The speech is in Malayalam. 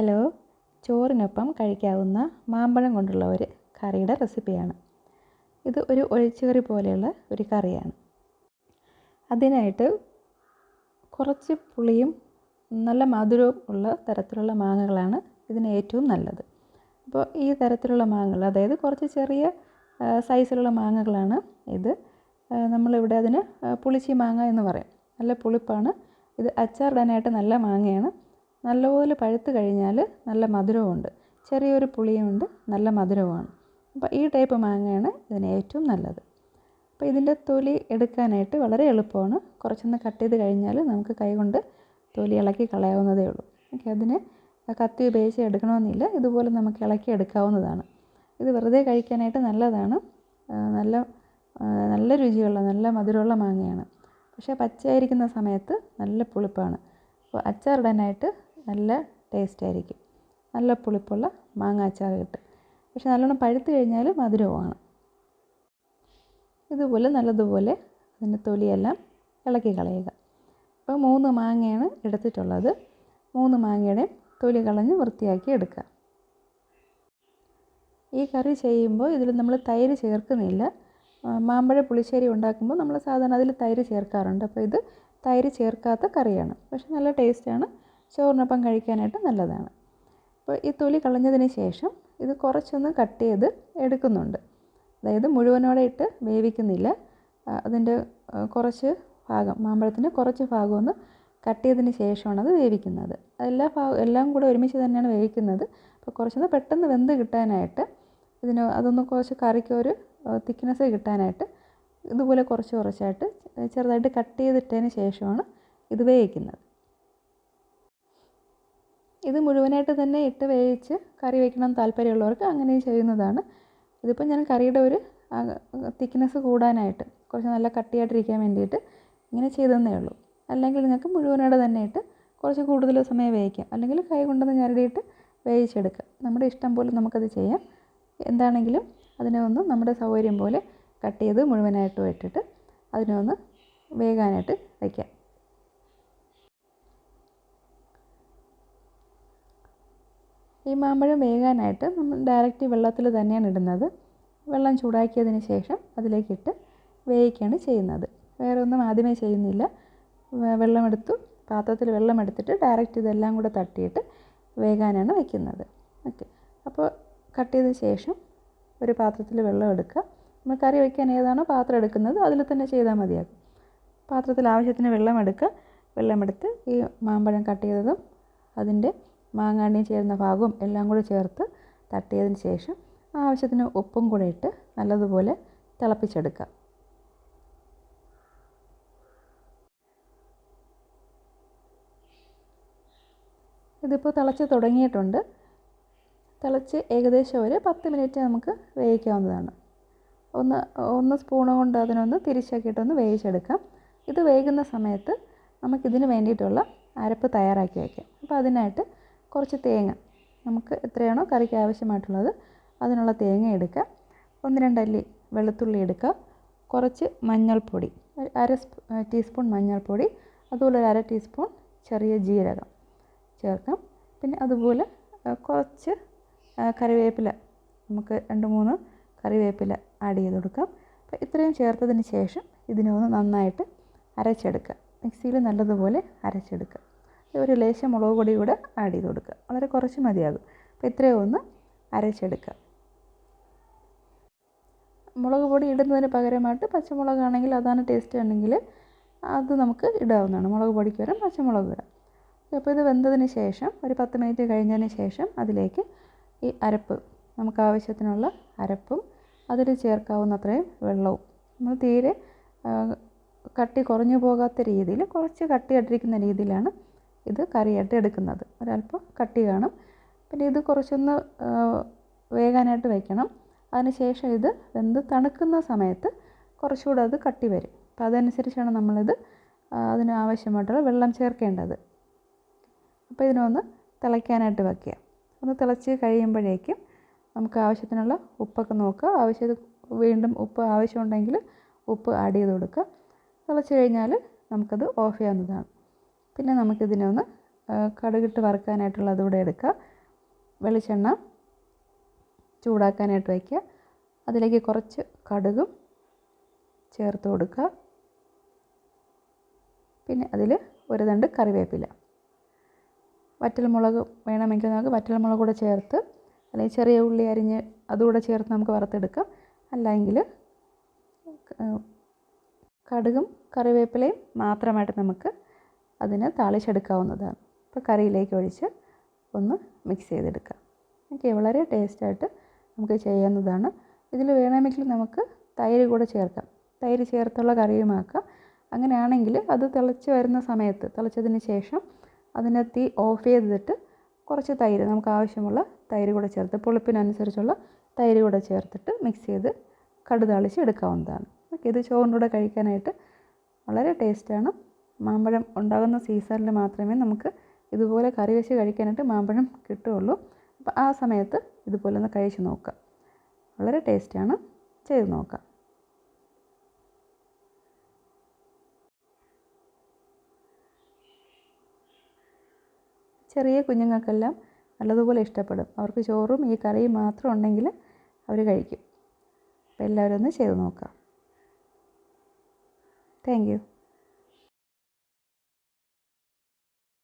ഹലോ. ചോറിനൊപ്പം കഴിക്കാവുന്ന മാമ്പഴം കൊണ്ടുള്ള ഒരു കറിയുടെ റെസിപ്പിയാണ്. ഇത് ഒരു ഒഴിച്ചുകറി പോലെയുള്ള ഒരു കറിയാണ്. അതിനായിട്ട് കുറച്ച് പുളിയും നല്ല മധുരവും ഉള്ള തരത്തിലുള്ള മാങ്ങകളാണ് ഇതിന് ഏറ്റവും നല്ലത്. അപ്പോൾ ഈ തരത്തിലുള്ള മാങ്ങകൾ അതായത് കുറച്ച് ചെറിയ സൈസിലുള്ള മാങ്ങകളാണ് ഇത്. നമ്മളിവിടെ അതിന് പുളിച്ചി മാങ്ങ എന്ന് പറയും. നല്ല പുളിപ്പാണ്. ഇത് അച്ചാറിടാനായിട്ട് നല്ല മാങ്ങയാണ്. നല്ലപോലെ പഴുത്ത് കഴിഞ്ഞാൽ നല്ല മധുരവുമുണ്ട്. ചെറിയൊരു പുളിയുമുണ്ട് നല്ല മധുരവുമാണ്. അപ്പോൾ ഈ ടൈപ്പ് മാങ്ങയാണ് ഇതിന് ഏറ്റവും നല്ലത്. അപ്പോൾ ഇതിന്റെ തൊലി എടുക്കാനായിട്ട് വളരെ എളുപ്പമാണ്. കുറച്ചൊന്ന് കട്ട് ചെയ്ത് കഴിഞ്ഞാൽ നമുക്ക് കൈകൊണ്ട് തൊലി ഇളക്കി കളയാവുന്നതേ ഉള്ളൂ. ഓക്കെ അതിന് കത്തി ഉപയോഗിച്ച് എടുക്കണമെന്നില്ല. ഇതുപോലെ നമുക്ക് ഇളക്കി എടുക്കാവുന്നതാണ്. ഇത് വെറുതെ കഴിക്കാനായിട്ട് നല്ലതാണ്. നല്ല നല്ല രുചിയുള്ള നല്ല മധുരമുള്ള മാങ്ങയാണ്. പക്ഷേ പച്ചയായിരിക്കുന്ന സമയത്ത് നല്ല പുളിപ്പാണ്. അപ്പോൾ അച്ചാറിടാനായിട്ട് നല്ല ടേസ്റ്റ് ആയിരിക്കും. നല്ല പുളിപ്പുള്ള മാങ്ങ അച്ചാർ കിട്ടും. പക്ഷെ നല്ലോണം പഴുത്ത് കഴിഞ്ഞാൽ മധുരവുമാണ് ഇതുപോലെ നല്ലതുപോലെ അതിന്റെ തൊലിയെല്ലാം ഇളക്കി കളയുക. അപ്പോൾ മൂന്ന് മാങ്ങയാണ് എടുത്തിട്ടുള്ളത്. മൂന്ന് മാങ്ങയുടെയും തൊലി കളഞ്ഞ് വൃത്തിയാക്കി എടുക്കുക. ഈ കറി ചെയ്യുമ്പോൾ ഇതിൽ നമ്മൾ തൈര് ചേർക്കുന്നില്ല. മാമ്പഴ പുളിശ്ശേരി ഉണ്ടാക്കുമ്പോൾ നമ്മൾ സാധാരണ അതിൽ തൈര് ചേർക്കാറുണ്ട്. അപ്പോൾ ഇത് തൈര് ചേർക്കാത്ത കറിയാണ്. പക്ഷെ നല്ല ടേസ്റ്റാണ് ചോറിനൊപ്പം കഴിക്കാനായിട്ട് നല്ലതാണ്. അപ്പോൾ ഈ തൊലി കളഞ്ഞതിന് ശേഷം ഇത് കുറച്ചൊന്ന് കട്ട് ചെയ്ത് എടുക്കുന്നുണ്ട്. അതായത് മുഴുവനോടെ ഇട്ട് വേവിക്കുന്നില്ല. അതിന്റെ കുറച്ച് ഭാഗം മാമ്പഴത്തിന്റെ കുറച്ച് ഭാഗം ഒന്ന് കട്ട് ചെയ്തതിന് ശേഷമാണ് അത് വേവിക്കുന്നത്. എല്ലാ ഭാഗം എല്ലാം കൂടെ ഒരുമിച്ച് തന്നെയാണ് വേവിക്കുന്നത്. അപ്പോൾ കുറച്ചൊന്ന് പെട്ടെന്ന് വെന്ത് കിട്ടാനായിട്ട് ഇതിന് അതൊന്ന് കുറച്ച് കറിക്ക് ഒരു തിക്നെസ് കിട്ടാനായിട്ട് ഇതുപോലെ കുറച്ച് കുറച്ചായിട്ട് ചെറുതായിട്ട് കട്ട് ചെയ്തിട്ടതിന് ശേഷമാണ് ഇത് വേവിക്കുന്നത്. ഇത് മുഴുവനായിട്ട് തന്നെ ഇട്ട് വേവിച്ച് കറി വയ്ക്കണം താല്പര്യമുള്ളവർക്ക് അങ്ങനെ ചെയ്യുന്നതാണ്. ഇതിപ്പോൾ ഞാൻ കറിയുടെ ഒരു തിക്നെസ് കൂടാനായിട്ട് കുറച്ച് നല്ല കട്ടിയായിട്ടിരിക്കാൻ വേണ്ടിയിട്ട് ഇങ്ങനെ ചെയ്തെന്നേ ഉള്ളൂ. അല്ലെങ്കിൽ നിങ്ങൾക്ക് മുഴുവനോടെ തന്നെ ഇട്ട് കുറച്ച് കൂടുതൽ സമയം വേവിക്കാം. അല്ലെങ്കിൽ കൈ കൊണ്ടൊന്ന് ഞരടിയിട്ട് വേവിച്ചെടുക്കാം. നമ്മുടെ ഇഷ്ടം പോലെ നമുക്കത് ചെയ്യാം. എന്താണെങ്കിലും അതിനെ ഒന്ന് നമ്മുടെ സൗകര്യം പോലെ കട്ട് ചെയ്ത് മുഴുവനായിട്ടും ഇട്ടിട്ട് അതിനെ ഒന്ന് വേകാനായിട്ട് വയ്ക്കാം ഈ മാമ്പഴം വേകാനായിട്ട് നമ്മൾ ഡയറക്റ്റ് വെള്ളത്തിൽ തന്നെയാണ് ഇടുന്നത്. വെള്ളം ചൂടാക്കിയതിന് ശേഷം അതിലേക്കിട്ട് വേവിക്കുകയാണ് ചെയ്യുന്നത്. വേറെ ഒന്നും ആദ്യമേ ചെയ്യുന്നില്ല. വെള്ളമെടുത്തു. പാത്രത്തിൽ വെള്ളമെടുത്തിട്ട് ഡയറക്റ്റ് ഇതെല്ലാം കൂടെ തട്ടിയിട്ട് വേകാനാണ് വയ്ക്കുന്നത് ഓക്കെ അപ്പോൾ കട്ട് ചെയ്ത ശേഷം ഒരു പാത്രത്തിൽ വെള്ളം എടുക്കുക. നമ്മൾ കറി വയ്ക്കാൻ ഏതാണോ പാത്രം എടുക്കുന്നത് അതിൽ തന്നെ ചെയ്താൽ മതിയാകും. പാത്രത്തിൽ ആവശ്യത്തിന് വെള്ളം എടുക്കുക. വെള്ളമെടുത്ത് ഈ മാമ്പഴം കട്ട് ചെയ്തതും അതിന്റെ മാങ്ങാണ്ടിയും ചേരുന്ന ഭാഗവും എല്ലാം കൂടി ചേർത്ത് തട്ടിയതിന് ശേഷം ആവശ്യത്തിന് ഉപ്പും കൂടെ ഇട്ട് നല്ലതുപോലെ തിളപ്പിച്ചെടുക്കുക. ഇതിപ്പോൾ തിളച്ച് തുടങ്ങിയിട്ടുണ്ട്. തിളച്ച് ഏകദേശം ഒരു പത്ത് മിനിറ്റ് നമുക്ക് വേവിക്കാവുന്നതാണ്. ഒന്ന് ഒന്ന് സ്പൂണ് കൊണ്ട് അതിനൊന്ന് തിരിച്ചാക്കിയിട്ടൊന്ന് വേവിച്ചെടുക്കാം. ഇത് വേകുന്ന സമയത്ത് നമുക്കിതിന് വേണ്ടിയിട്ടുള്ള അരപ്പ് തയ്യാറാക്കി വയ്ക്കാം അപ്പോൾ അതിനായിട്ട് കുറച്ച് തേങ്ങ. നമുക്ക് എത്രയാണോ കറിക്ക് ആവശ്യമായിട്ടുള്ളത് അതിനുള്ള തേങ്ങ എടുക്കുക ഒന്ന് രണ്ടല്ലി വെളുത്തുള്ളി എടുക്കുക കുറച്ച് മഞ്ഞൾപ്പൊടി അര ടീസ്പൂൺ മഞ്ഞൾപ്പൊടി അതുപോലെ ഒരു അര ടീസ്പൂൺ ചെറിയ ജീരകം ചേർക്കാം. പിന്നെ അതുപോലെ കുറച്ച് കറിവേപ്പില നമുക്ക് രണ്ട് മൂന്ന് കറിവേപ്പില ആഡ് ചെയ്ത് കൊടുക്കാം. അപ്പോൾ ഇത്രയും ചേർത്തതിന് ശേഷം ഇതിനെ ഒന്ന് നന്നായിട്ട് അരച്ചെടുക്കുക. മിക്സിയിൽ നല്ലതുപോലെ അരച്ചെടുക്കുക. ഒരു ലേശം മുളക് പൊടി കൂടെ ആഡ് ചെയ്ത് കൊടുക്കുക. വളരെ കുറച്ച് മതിയാകും. അപ്പോൾ ഇത്രയും ഒന്ന് അരച്ചെടുക്കുക. മുളക് പൊടി ഇടുന്നതിന് പകരമായിട്ട് പച്ചമുളകാണെങ്കിൽ അതാണ് ടേസ്റ്റ് ഉണ്ടെങ്കിൽ അത് നമുക്ക് ഇടാവുന്നതാണ്. മുളക് പൊടിക്ക് പകരം പച്ചമുളക് ഇടാം. അപ്പോൾ ഇത് വെന്തതിന് ശേഷം ഒരു പത്ത് മിനിറ്റ് കഴിഞ്ഞതിന് ശേഷം അതിലേക്ക് ഈ അരപ്പ് നമുക്ക് ആവശ്യത്തിനുള്ള അരപ്പും അതിൽ ചേർക്കാവുന്ന അത്രയും വെള്ളവും. നമ്മൾ തീരെ കട്ടി കുറഞ്ഞു പോകാത്ത രീതിയിൽ കുറച്ച് കട്ടിയിട്ടിരിക്കുന്ന രീതിയിലാണ് ഇത് കറിയായിട്ട് എടുക്കുന്നത്. ഒരല്പം കട്ടി കാണും. പിന്നെ ഇത് കുറച്ചൊന്ന് വേകാനായിട്ട് വയ്ക്കണം അതിനുശേഷം ഇത് വെന്ത് തണുക്കുന്ന സമയത്ത് കുറച്ചുകൂടെ അത് കട്ടി വരും. അപ്പോൾ അതനുസരിച്ചാണ് നമ്മളിത് അതിന് ആവശ്യമായിട്ടുള്ള വെള്ളം ചേർക്കേണ്ടത്. അപ്പോൾ ഇതിനൊന്ന് തിളയ്ക്കാനായിട്ട് വയ്ക്കുക ഒന്ന് തിളച്ച് കഴിയുമ്പോഴേക്കും നമുക്ക് ആവശ്യത്തിനുള്ള ഉപ്പൊക്കെ നോക്കുക. ആവശ്യം വീണ്ടും ഉപ്പ് ആവശ്യമുണ്ടെങ്കിൽ ഉപ്പ് ആഡ് ചെയ്ത് കൊടുക്കുക. തിളച്ച് കഴിഞ്ഞാൽ നമുക്കത് ഓഫ് ചെയ്യാവുന്നതാണ്. പിന്നെ നമുക്കിതിനെ ഒന്ന് കടുകിട്ട് വറുക്കാനായിട്ടുള്ള അതുകൂടെ എടുക്കുക. വെളിച്ചെണ്ണ ചൂടാക്കാനായിട്ട് വയ്ക്കുക. അതിലേക്ക് കുറച്ച് കടുകും ചേർത്ത് കൊടുക്കുക. പിന്നെ അതിൽ ഒരു തണ്ട് കറിവേപ്പില. വറ്റൽമുളക് വേണമെങ്കിൽ നമുക്ക് വറ്റൽമുളക് കൂടെ ചേർത്ത് അല്ലെങ്കിൽ ചെറിയ ഉള്ളി അരിഞ്ഞ് അതുകൂടെ ചേർത്ത് നമുക്ക് വറുത്തെടുക്കാം. അല്ലെങ്കിൽ കടുകും കറിവേപ്പിലയും മാത്രമായിട്ട് നമുക്ക് അതിനെ താളിച്ചെടുക്കാവുന്നതാണ്. ഇപ്പോൾ കറിയിലേക്ക് ഒഴിച്ച് ഒന്ന് മിക്സ് ചെയ്തെടുക്കാം. ഓക്കെ വളരെ ടേസ്റ്റായിട്ട് നമുക്ക് ചെയ്യാവുന്നതാണ്. ഇതിൽ വേണമെങ്കിൽ നമുക്ക് തൈര് കൂടെ ചേർക്കാം. തൈര് ചേർത്തുള്ള കറിയുമാക്കാം അങ്ങനെയാണെങ്കിൽ അത് തിളച്ച് വരുന്ന സമയത്ത് തിളച്ചതിന് ശേഷം അതിനെ തീ ഓഫ് ചെയ്തിട്ട് കുറച്ച് തൈര് നമുക്ക് ആവശ്യമുള്ള തൈര് കൂടെ ചേർത്ത് പുളിപ്പിനനുസരിച്ചുള്ള തൈര് കൂടെ ചേർത്തിട്ട് മിക്സ് ചെയ്ത് കടുതളിച്ച് എടുക്കാവുന്നതാണ്. ഇത് ചോറിന്റെ കൂടെ കഴിക്കാനായിട്ട് വളരെ ടേസ്റ്റാണ് മാമ്പഴം ഉണ്ടാകുന്ന സീസണിൽ മാത്രമേ നമുക്ക് ഇതുപോലെ കറി വെച്ച് കഴിക്കാനായിട്ട് മാമ്പഴം കിട്ടുകയുള്ളൂ. അപ്പോൾ ആ സമയത്ത് ഇതുപോലെ ഒന്ന് കഴിച്ച് നോക്കുക. വളരെ ടേസ്റ്റാണ് ചെയ്ത് നോക്കാം ചെറിയ കുഞ്ഞുങ്ങൾക്കെല്ലാം നല്ലതുപോലെ ഇഷ്ടപ്പെടും. അവർക്ക് ചോറും ഈ കറിയും മാത്രം ഉണ്ടെങ്കിൽ അവർ കഴിക്കും. അപ്പോൾ എല്ലാവരും ഒന്ന് ചെയ്ത് നോക്കാം താങ്ക്